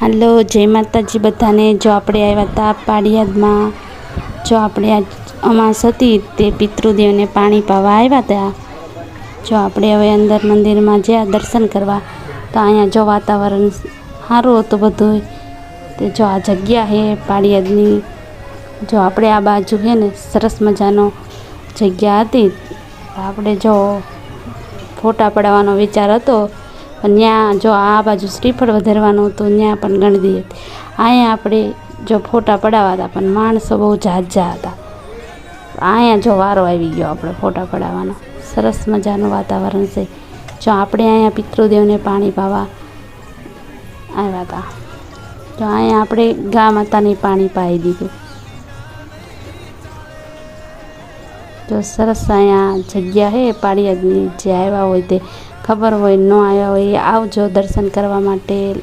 હાલો, જય માતાજી બધાને. જો આપણે આવ્યા હતા પાડિયાદમાં જો આપણે આજ અમાસ હતી તે પિતૃદેવને પાણી પાવા આવ્યા હતા. જો આપણે હવે અંદર મંદિરમાં જ્યાં દર્શન કરવા, તો અહીંયા જો વાતાવરણ સારું હતું બધું. તે જો આ જગ્યા છે પાડિયાદની જો આપણે આ બાજુ છે ને, સરસ મજાનો જગ્યા હતી. આપણે જો ફોટા પડાવવાનો વિચાર હતો. પણ ત્યાં જો આ બાજુ શ્રીફળ વધારવાનું હતું ત્યાં પણ ગણદી હતી. અહીંયા આપણે જો ફોટા પડાવવા હતા, પણ માણસો બહુ ઝાઝા હતા. અહીંયા જો વારો આવી ગયો આપણે ફોટા પડાવવાનો. સરસ મજાનું વાતાવરણ છે. જો આપણે અહીંયા પિતૃદેવને પાણી પાવા આવ્યા હતા. તો અહીંયા આપણે ગા માતાને પાણી પાઈ દીધું. તો સરસ અહીંયા જગ્યા છે પાળિયાદની જે આવ્યા હોય તે. ખબર હોય, ન આવ્યા હોય, આવજો દર્શન કરવા માટે.